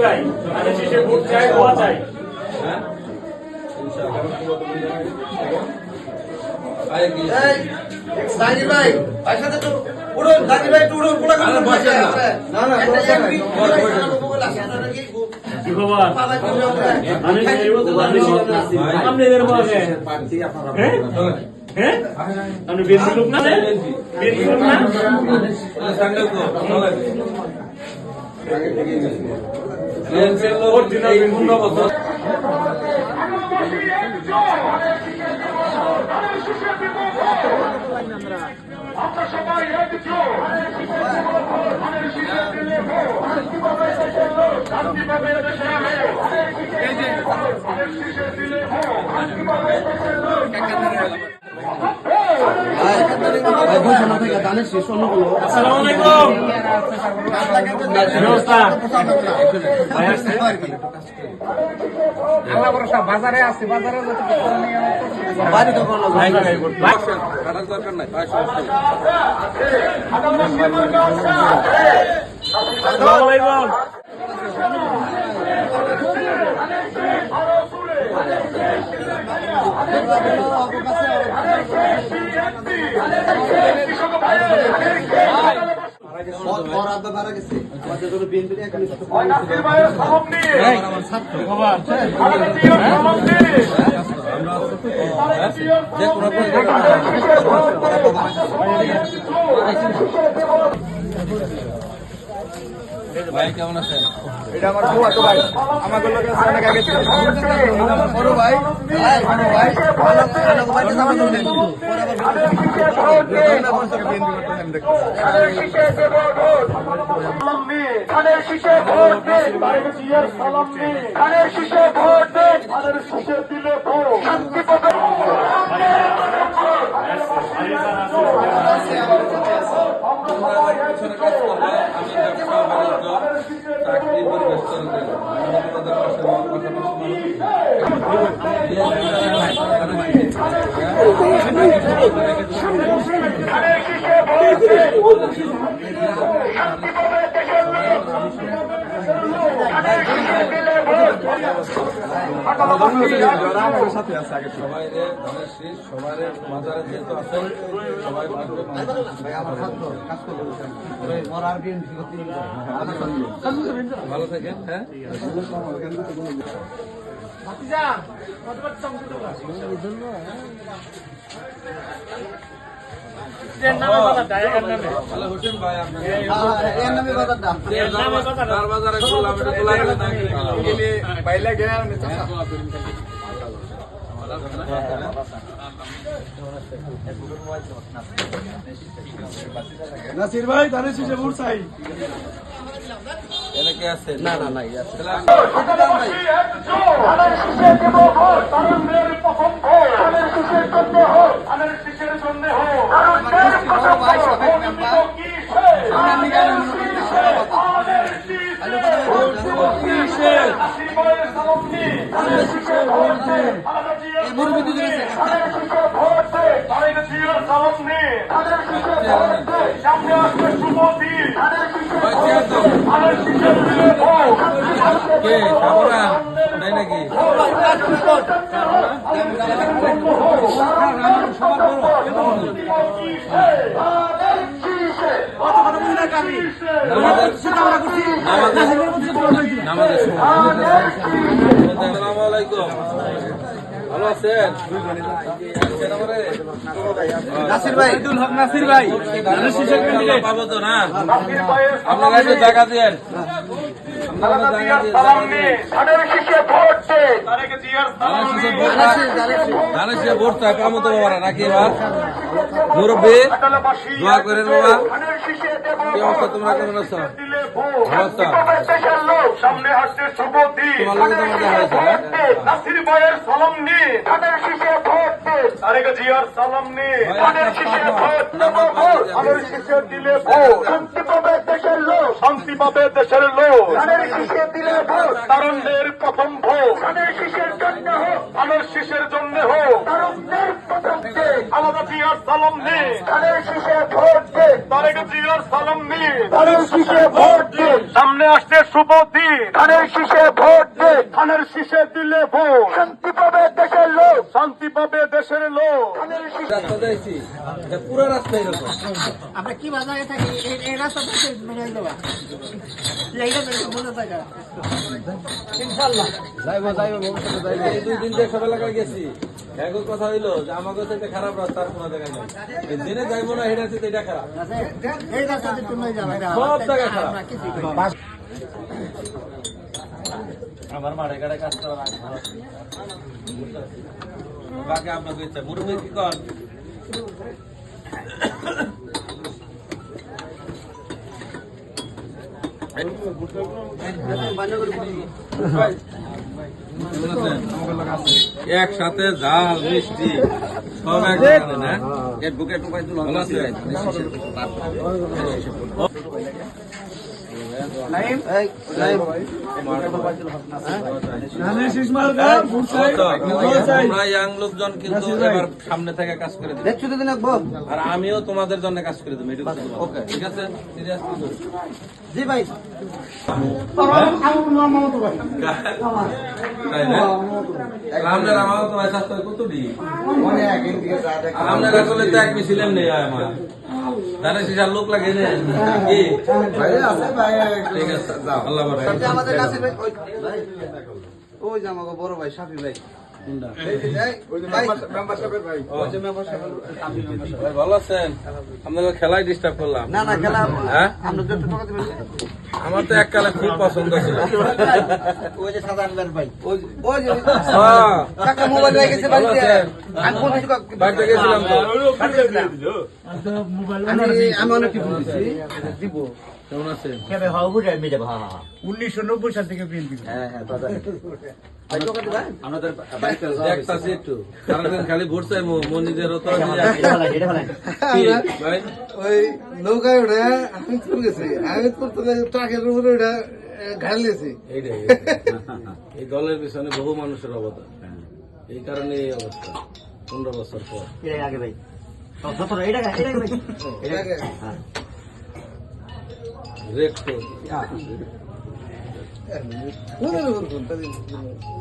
ভাই হ্যাঁ ভাই সাথে তো উড়ুন জাকির ভাই একটু উড়ুন কোলা আরে বসেন না। না বস, আমি আমি আপনাদের বসে হ্যাঁ? হ্যাঁ আপনি বিএনপি লোক না? বিএনপি লোক না? সাঙ্গেল কো চলে বিএনপির লোক এই পনেরো বছর আমরা সবাই একজোট শান্তি পাবে দেশের লোক শীষে বাড়ি তো আলাইকুম ব্যবস্থা ভাই ভাই কাটার দরকার নাই ভাই সমস্যা নেই। আসসালামু আলাইকুম। নাসির ভাইয়ের সালাম নিয়ে কি খবর ভারতীয় সালাম নিয়ে যে কোনো ভাই কেমন আছেন এটা আমার বউ তো ভাই আমাকে লোকে অনেক আগে এটা আমার বড় ভাই ভাই বড় ভাই ভালো ভালো ভাই তো সামনে ধরে পরে আবার শীষে ভোট দেন বাইরে জিয়ার সালাম নিয়ে ধানের শীষে ভোট দেন শীষে দিলে ভোট শান্তি পাবে পিছনে কাজ করবে আমি ব্যবসা বাণিজ্য চাকরি পরিবেশ তৈরি করব আমি তোমাদের পাশে আমার পাশাপাশি ধানের শীষে ভোট দেন শান্তি পাবে দেশের লোক ধানের সবাই রে শীষ সবাই বাজারে যেহেতু সবাই ভালো থাকেন হ্যাঁ তাহলে বাইলে গেলে নাসির ভাই ধানের শীষে ভোট চাই এনে কে আছে না না নাই ধানের শীষে দেব ভোট কে খাবরা নাই নাকি? আসসালামু আলাইকুম ভালো আছেন নাসির ভাই। হক নাসির ক্যান্ডিডেট পাবো তো না আপনারা একটু জায়গা দিয়েন আপনারা জায়গা দিয়ে সালাম নিয়ে ধানের ভোট বাবারা নাকি এবার? মুরব্বী দোয়া করেন বাবা। কি অবস্থা তোমরা? কেমন আছো? সামনে আসছে শুভ দিন তোমার লগে তোমার দেখা হয়েছে, হ্যাঁ? নাসির ভাইয়ের সালাম নিয়ে ধানের শীষে ভোট দে। তারেক জিয়ার সালাম ভাই, ধানের শীষে ভোট দেব। ভোট ধানের শীষে দিলে ভোট। শান্তি পাবে দেশের লোক শান্তি পাবে দেশের লোক। তারুণদের প্রথম ধানের শীষের জন্য হোক। আলাদা জিয়ার সালাম তারেক জিয়ার সামনে আসছে শুভ দিন। ধানের শীষে ভোট দিন। ধানের শীষে দিলে ভোট শান্তি পাবে দেশের লোক শান্তি পাবে দেশের লোক। ধানের শীষে রাস্তা যাইছি। এটা পুরো রাস্তা এরকম। আমরা কি বাজারে থাকি? এই- এই রাস্তা থেকে মানে দেবা এইটা বেশি থাকা ইনশাল্লাহ যাইবো যাইবো ভবিষ্যতে যাইবো। এই দুই দিন দেখা এলাকায় গেছি। একই কথা হইল যে আমাকে তো এটা খারাপ রাস্তা আর কোনো জায়গায় নাই। এই যাইবো না আছে এটা খারাপ। এই রাস্তা দিয়ে তুমি যাবে সব জায়গা খারাপ। আমরা কিছু করি আমার মাঠে ঘাটে কাজ করা বাকি আপনাকে ইচ্ছা মুরব্বী কি কর একসাথে ঝাল মিষ্টি সব একসাথে না? ভালো আছেন? তোমরা ইয়াং লোকজন কিন্তু এবার সামনে থেকে কাজ করে দেখছ তো আর আমিও তোমাদের জন্য কাজ করে দেবো ঠিক আছে? জি ভাই। আপনার আসলে তো এক মিছিলেন নেই আমার। তাহলে সেটার লোক লাগে কি? ঠিক আছে আল্লাহ আমাদের কাছে ভাই ওই বড় ভাই সাফি ভাই। ভালো আছেন? আপনাদের খেলায় ডিস্টার্ব করলাম। না না খেলা হ্যাঁ? আমরা যত টাকা দিবেন। আমার তো এককালে খুব পছন্দ ছিল। ওই যে সাদা আনবেন ভাই। ওই ওই যে হ্যাঁ। কাকা মোবাইল রেখে গেছে বাড়িতে। আমি কোন কিছু বাড়িতে গেছিলাম তো। আমি আমি অনেক কিছু দিব। কেমন আছেন? উনিশশো নব্বই সাল থেকে বিএনপি হ্যাঁ হ্যাঁ আমাদের দেখতাছি একটু। সারাদিন খালি ওই নৌকায় আমি গেছি। আমি ট্রাকের উপরে ঘাড় এই দলের পিছনে বহু মানুষের অবদান। এই কারণে এই অবস্থা পনেরো বছর পর। আগে ভাই। এটা এটা ভাই। Rector. Ah. Não,